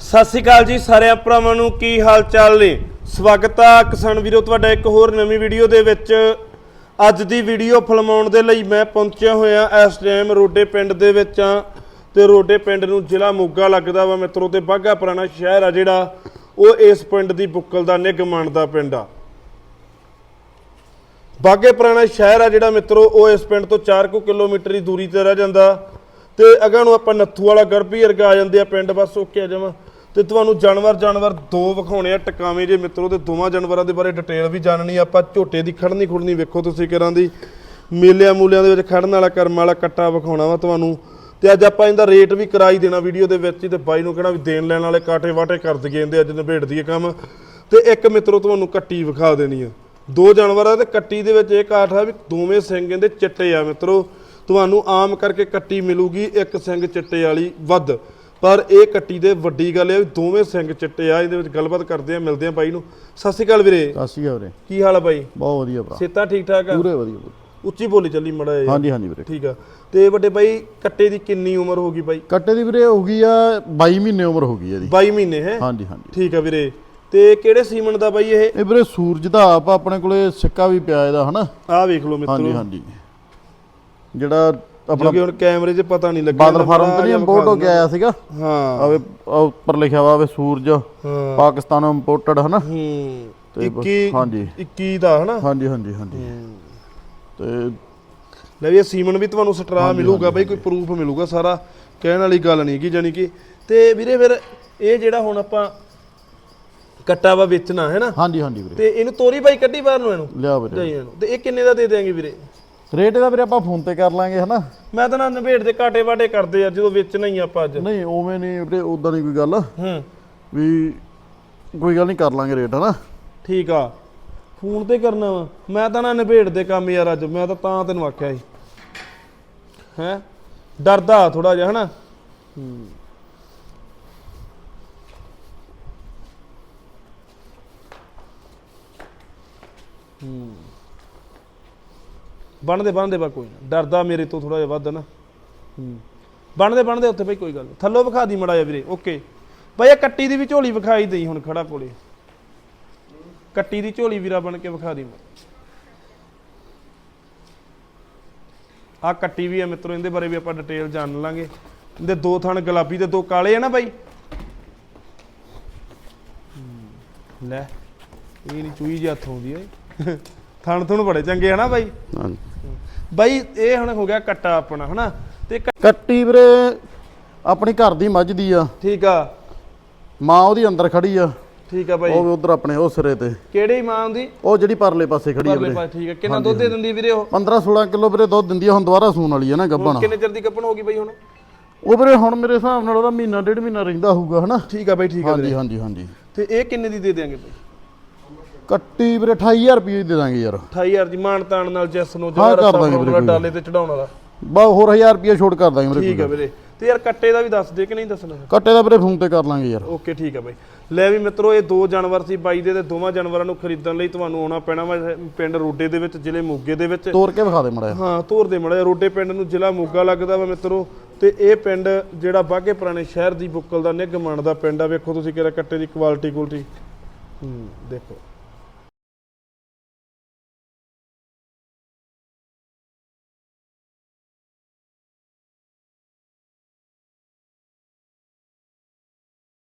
ਸਤਿ ਸ਼੍ਰੀ ਅਕਾਲ ਜੀ ਸਾਰਿਆਂ ਭਰਾਵਾਂ ਨੂੰ, ਕੀ ਹਾਲ ਚਾਲ ਨੇ? ਸਵਾਗਤ ਆ ਕਿਸਾਨ ਵੀਰੋ, ਤੁਹਾਡਾ ਇੱਕ ਹੋਰ ਨਵੀਂ ਵੀਡੀਓ ਦੇ ਵਿੱਚ। ਅੱਜ ਦੀ ਵੀਡੀਓ ਫਿਲਮਾਉਣ ਦੇ ਲਈ ਮੈਂ ਪਹੁੰਚਿਆ ਹੋਇਆ ਇਸ ਟਾਈਮ ਰੋਡੇ ਪਿੰਡ ਦੇ ਵਿੱਚ ਆ ਤੇ ਰੋਡੇ ਪਿੰਡ ਨੂੰ ਜ਼ਿਲ੍ਹਾ ਮੋਗਾ ਲੱਗਦਾ ਵਾ, ਮਿੱਤਰੋ, ਤੇ ਬਾਗਾ ਪੁਰਾਣਾ ਸ਼ਹਿਰ ਆ ਜਿਹੜਾ, ਉਹ ਇਸ ਪਿੰਡ ਦੀ ਬੁੱਕਲ ਦਾ ਨਿੱਘ ਮੰਨਦਾ ਪਿੰਡ ਆ। ਬਾਗੇ ਪੁਰਾਣਾ ਸ਼ਹਿਰ ਆ ਜਿਹੜਾ, ਮਿੱਤਰੋ, ਉਹ ਇਸ ਪਿੰਡ ਤੋਂ 4 ਕੁ ਕਿਲੋਮੀਟਰ ਦੀ ਦੂਰੀ ਤੇ ਰਹਿ ਜਾਂਦਾ ਤੇ ਅਗਾਂ ਨੂੰ ਆਪਾਂ ਨੱਥੂ ਵਾਲਾ ਗਰਭੀ ਅਰਗਾ ਆ ਜਾਂਦੇ ਆ ਪਿੰਡ, ਬਸ ਓਕੇ ਆ ਜਾਵਾਂ ਤੇ ਤੁਹਾਨੂੰ ਜਾਨਵਰ ਜਾਨਵਰ ਦੋ ਵਿਖਾਉਣੇ ਆ ਟਿਕਾਵੇਂ ਜੇ ਮਿੱਤਰੋ ਤੇ ਦੋਵਾਂ ਜਾਨਵਰਾਂ ਦੇ ਬਾਰੇ ਡਿਟੇਲ ਵੀ ਜਾਣਨੀ ਆਪਾਂ ਝੋਟੇ ਦੀ ਖੜਨੀ ਖੁੜਨੀ ਵੇਖੋ ਤੁਸੀਂ ਕਿਰਾਂ ਦੀ। ਮੇਲਿਆਂ ਮੂਲਿਆਂ ਦੇ ਵਿੱਚ ਖੜਨ ਵਾਲਾ, ਕਰਮ ਵਾਲਾ ਕੱਟਾ ਵਿਖਾਉਣਾ ਵਾ ਤੁਹਾਨੂੰ। ਤੇ ਅੱਜ ਆਪਾਂ ਇਹਦਾ ਰੇਟ ਵੀ ਕਰਾਈ ਦੇਣਾ ਵੀਡੀਓ ਦੇ ਵਿੱਚ ਹੀ ਤੇ ਬਾਈ ਨੂੰ ਕਹਿਣਾ ਵੀ ਦੇਣ ਲੈਣ ਵਾਲੇ ਕਾਟੇ ਵਾਟੇ ਕਰ ਦਈਏ ਇਹਦੇ ਅੱਜ ਨਿਬੇੜ ਦਈਏ ਕੰਮ। ਤੇ ਇੱਕ ਮਿੱਤਰੋ ਤੁਹਾਨੂੰ ਕੱਟੀ ਵਿਖਾ ਦੇਣੀ ਆ। ਦੋ ਜਾਨਵਰ ਆ ਤੇ ਕੱਟੀ ਦੇ ਵਿੱਚ ਇਹ ਕਾਠ ਆ ਵੀ ਦੋਵੇਂ ਸਿੰਘ ਇਹਦੇ ਚਿੱਟੇ ਆ ਮਿੱਤਰੋ। ਤੁਹਾਨੂੰ ਆਮ ਕਰਕੇ ਕੱਟੀ ਮਿਲੂਗੀ ਇੱਕ ਸਿੰਘ ਚਿੱਟੇ ਵਾਲੀ ਵੱਧ। ਪਰ ਇਹ ਕੱਟੀ ਦੇ ਵੱਡੀ ਗੱਲ ਆ ਵੀ ਦੋਵੇਂ ਸਿੰਘ ਚਿੱਟੇ ਆ ਇਹਦੇ ਵਿੱਚ ਗੱਲਬਾਤ ਕਰਦੇ ਆ ਮਿਲਦੇ ਆ ਬਾਈ ਨੂੰ। ਸਤਿ ਸ਼੍ਰੀ ਅਕਾਲ ਵੀਰੇ। ਸਤਿ ਸ਼੍ਰੀ ਅਕਾਲ ਵੀਰੇ। ਕੀ ਹਾਲ ਆ ਬਾਈ? ਬਹੁਤ ਵਧੀਆ ਭਰਾ। ਸੇਤਾ ਠੀਕ ਠਾਕ ਆ? ਪੂਰੇ ਵਧੀਆ। ਉੱਚੀ ਬੋਲੀ ਚੱਲੀ ਮੜਾ ਹਾਂਜੀ ਹਾਂਜੀ ਵੀਰੇ। ਠੀਕ ਆ। ਤੇ ਵੱਡੇ ਬਾਈ ਕੱਟੇ ਦੀ ਕਿੰਨੀ ਉਮਰ ਹੋ ਗਈ ਬਾਈ? ਕੱਟੇ ਦੀ ਵੀਰੇ ਹੋ ਗਈ ਆ 22 ਮਹੀਨੇ ਉਮਰ ਹੋ ਗਈ ਇਹਦੀ। 22 ਮਹੀਨੇ ਹੈ? ਹਾਂਜੀ ਹਾਂਜੀ। ਠੀਕ ਆ ਵੀਰੇ। ਤੇ ਕਿਹੜੇ ਸੀਮਨ ਦਾ ਬਾਈ ਇਹ? ਇਹ ਵੀਰੇ ਸੂਰਜ ਦਾ ਆਪ ਆ, ਆਪਣੇ ਕੋਲੇ ਸਿੱਕਾ ਵੀ ਪਿਆ ਇਹਦਾ ਹਨਾ? ਆਹ ਵੇਖ ਲਓ ਹਾਂਜੀ ਮਿੱਤਰੋ ਹਾਂਜੀ। ਜਿਹੜਾ ਆਪਣਾ ਕਿਉਂਕਿ ਹੁਣ ਕੈਮਰੇ 'ਚ ਪਤਾ ਨਹੀਂ ਲੱਗਿਆ ਬਾਦਲ ਫਾਰਮ ਤੇ ਨਹੀਂ ਇੰਪੋਰਟ ਹੋ ਕੇ ਆਇਆ ਸੀਗਾ। ਹਾਂ। ਆਵੇ ਉੱਪਰ ਲਿਖਿਆ ਵਾ ਵੇ ਸੂਰਜ ਹਾਂ। ਪਾਕਿਸਤਾਨ ਇੰਪੋਰਟਡ ਹਨਾ? ਹੂੰ। ਤੇ ਬਸ- 21 ਹਾਂਜੀ। 21 ਦਾ ਹਨਾ? ਹਾਂਜੀ ਹਾਂਜੀ ਹਾਂਜੀ। ਤੇ ਲੈ ਵੀ ਇਹ ਸੀਮਨ ਵੀ ਤੁਹਾਨੂੰ ਸਟਰਾ ਮਿਲੂਗਾ ਬਾਈ ਕੋਈ ਪ੍ਰੂਫ ਮਿਲੂਗਾ ਸਾਰਾ। ਕਹਿਣ ਵਾਲੀ ਗੱਲ ਨਹੀਂ ਕੀ ਜਾਨੀ ਕਿ ਤੇ ਵੀਰੇ ਫਿਰ ਇਹ ਜਿਹੜਾ ਹੁਣ ਆਪਾਂ ਕੱਟਾ ਵਾ ਵੇਚਣਾ ਹੈ ਨਾ? ਹਾਂਜੀ ਹਾਂਜੀ ਵੀਰੇ। ਤੇ ਇਹਨੂੰ ਤੋਰੀ ਬਾਈ ਕੱਢੀ ਬਾਹਰ ਨੂੰ ਇਹਨੂੰ? ਲਿਆ ਵੀਰੇ। ਤੇ ਇਹ ਕਿੰਨੇ ਦਾ ਦੇ ਦੇਾਂਗੇ ਵੀਰੇ? ਰੇਟ ਇਹਦਾ ਵੀਰੇ ਆਪਾਂ ਫੋਨ ਤੇ ਕਰ ਲਾਂਗੇ ਹਨਾ? ਮੈਂ ਤਾਂ ਨਾ ਨਵੇੜ ਦੇ ਕਾਟੇ ਵਾਟੇ ਕਰਦੇ ਆ ਜਦੋਂ ਵੇਚਣਾ ਹੀ ਆਪਾਂ ਅੱਜ। ਨਹੀਂ ਉਵੇਂ ਨਹੀਂ ਵੀਰੇ ਉਦਾਂ ਨਹੀਂ ਕੋਈ ਗੱਲ। ਹੂੰ। ਵੀ ਕੋਈ ਗੱਲ ਨਹੀਂ ਕਰ ਲਾਂਗੇ ਰੇਟ ਹਨਾ? ਠੀਕ ਆ। ਫੋਨ ਤੇ ਕਰਨਾ ਵਾ। ਮੈਂ ਤਾਂ ਨਾ ਨਿਬੇੜ ਦੇ ਕੰਮ ਯਾਰ ਅੱਜ ਮੈਂ ਤਾਂ ਤਾਂ ਤੈਨੂੰ ਆਖਿਆ ਸੀ। ਹੈ? ਡਰਦਾ ਥੋੜਾ ਜਿਹਾ ਹਨਾ? ਬਣਦੇ ਬਣਦੇ ਬਾ ਕੋਈ ਨਾ। ਡਰਦਾ ਮੇਰੇ ਤੋਂ ਥੋੜਾ ਜਿਹਾ ਵੱਧ ਨਾ। ਹੂੰ। ਬਣਦੇ ਬਣਦੇ ਉੱਥੇ ਬਈ ਕੋਈ ਗੱਲ ਥੱਲੋਂ ਵਿਖਾ ਦੀ ਮੜਾ ਜਾ ਵੀਰੇ, ਓਕੇ। ਬਈ ਇਹ ਕੱਟੀ ਦੀ ਵੀ ਝੋਲੀ ਵਿਖਾਈ ਦੇਈ ਹੁਣ ਖੜਾ ਕੋਲੇ। ਕੱਟੀ ਦੀ ਝੋਲੀ ਵੀਰਾ ਬਣ ਕੇ ਵਿਖਾ ਦੀ ਆ ਕੱਟੀ ਵੀ ਆ ਮਿੱਤਰੋ, ਇਹਦੇ ਬਾਰੇ ਵੀ ਆਪਾਂ ਡਿਟੇਲ ਜਾਣ ਲਾਂਗੇ। ਇਹਦੇ ਦੋ ਥਣ ਗੁਲਾਬੀ ਤੇ ਦੋ ਕਾਲੇ ਆ ਨਾ ਬਾਈ। ਲੈ, ਇਹ ਨਹੀਂ ਚੂਈ ਜਿਹੀ ਹੱਥ ਆਉਂਦੀ ਓਏ। ਥਣ ਥਣ ਬੜੇ ਚੰਗੇ ਆ ਨਾ ਬਾਈ? ਹਾਂਜੀ। ਬਾਈ ਇਹ ਹੁਣ ਹੋ ਗਿਆ ਕੱਟਾ ਆਪਣਾ ਹਨਾ? ਤੇ ਕ- ਕੱਟੀ ਵੀਰੇ ਆਪਣੀ ਘਰ ਦੀ ਮੱਝ ਦੀ ਆ। ਠੀਕ ਆ। ਮਾਂ ਉਹਦੀ ਅੰਦਰ ਖੜੀ ਆ। ਠੀਕ ਆ ਬਾਈ। ਉਹ ਉਧਰ ਆਪਣੇ ਉਹ ਸਿਰੇ ਤੇ। ਕਿਹੜੀ ਮਾਂ ਹੁੰਦੀ ਉਹ ਜਿਹੜੀ ਪਰਲੇ ਪਾਸੇ ਖੜੀ ਆ ਪਰਲੇ ਵੀਰੇ। ਪਾਸੇ ਠੀਕ ਆ। ਕਿੰਨਾ ਦੁੱਧ ਦੇ ਦਿੰਦੀ ਵੀਰੇ ਉਹ? 15 16 ਕਿਲੋ ਵੀਰੇ ਦੁੱਧ ਦਿੰਦੀ ਆ ਹੁਣ ਦੁਬਾਰਾ ਸੂਣ ਵਾਲੀ ਆ ਨਾ ਗੱਬਣ। ਕਿੰਨੇ ਚਿਰ ਦੀ ਕੱਪਣ ਹੋ ਗਈ ਬਾਈ ਹੁਣ? ਉਹ ਵੀਰੇ ਹੁਣ ਮੇਰੇ ਹਿਸਾਬ ਨਾਲ ਉਹਦਾ ਮਹੀਨਾ ਡੇਢ ਮਹੀਨਾ ਰਹਿੰਦਾ ਹੋਊਗਾ ਹਨਾ? ਠੀਕ ਆ ਬਾਈ ਠੀਕ ਆ ਹਾਂਜੀ ਹਾਂਜੀ ਹਾਂਜੀ। ਤੇ ਇਹ ਕਿੰਨੇ ਦੀ ਦੇ ਦੇਾਂਗੇ ਬਾਈ? ਕੱਟੀ ਵੀਰੇ 28000 ਰੁਪਏ ਦੀ ਦੇ ਦਾਂਗੇ ਯਾਰ। 28000 ਦੀ ਮਾਨ ਤਾਨ ਨਾਲ ਜੈਸ ਨੂੰ ਹਾਂ, ਜਿਹੜਾ ਕਰ ਰਸਾ ਦਾਂਗੇ ਬਣਾਉਣ ਡਾਲੇ ਤੇ ਚੜਾਉਣ ਵਾਲਾ। ਬਾ ਹੋਰ 1000 ਰੁਪਏ ਛੋਟ ਕਰ ਦਾਂਗੇ ਵੀਰੇ ਠੀਕ ਆ ਵੀਰੇ। ਤੇ ਯਾਰ ਕੱਟੇ ਦਾ ਵੀ ਦੱਸ ਦੇ ਕਿ ਨਹੀਂ ਦੱਸਣਾ? ਕੱਟੇ ਦਾ ਵੀਰੇ ਫੋਨ ਤੇ ਕਰ ਲਾਂਗੇ ਯਾਰ। ਓਕੇ ਠੀਕ ਆ ਬਾਈ। ਲੈ ਵੀ ਮਿੱਤਰੋ ਇਹ ਦੋ ਜਾਨਵਰ ਸੀ ਬਾਈ ਦੇ ਤੇ ਦੋਵਾਂ ਜਾਨਵਰਾਂ ਨੂੰ ਖਰੀਦਣ ਲਈ ਤੁਹਾਨੂੰ ਆਉਣਾ ਪੈਣਾ ਵਾ ਪਿੰਡ ਰੋਡੇ ਦੇ ਵਿੱਚ ਜ਼ਿਲ੍ਹੇ ਮੋਗੇ ਦੇ ਵਿੱਚ। ਤੋੜ ਕੇ ਵਿਖਾ ਦੇ ਮੜਾ ਹਾਂ ਧੂਰ ਦੇ ਮੜਾ ਰੋਡੇ ਪਿੰਡ ਨੂੰ ਜ਼ਿਲ੍ਹਾ ਮੋਗਾ ਲੱਗਦਾ ਵਾ ਮਿੱਤਰੋ। ਤੇ ਇਹ ਪਿੰਡ ਜਿਹੜਾ ਬਾਗੇ ਪੁਰਾਣੇ ਸ਼ਹਿਰ ਦੀ ਬੁੱਕਲ ਦਾ ਨਿੱਘ ਮੰਨਦਾ ਪਿੰਡ ਆ। ਵੇਖੋ ਤੁਸੀਂ ਕਿਹੜਾ ਕੱਟੇ ਦੀ ਕੁਆਲਿਟੀ ਕੁਆਲਿਟੀ ਹੂੰ ਦੇਖੋ।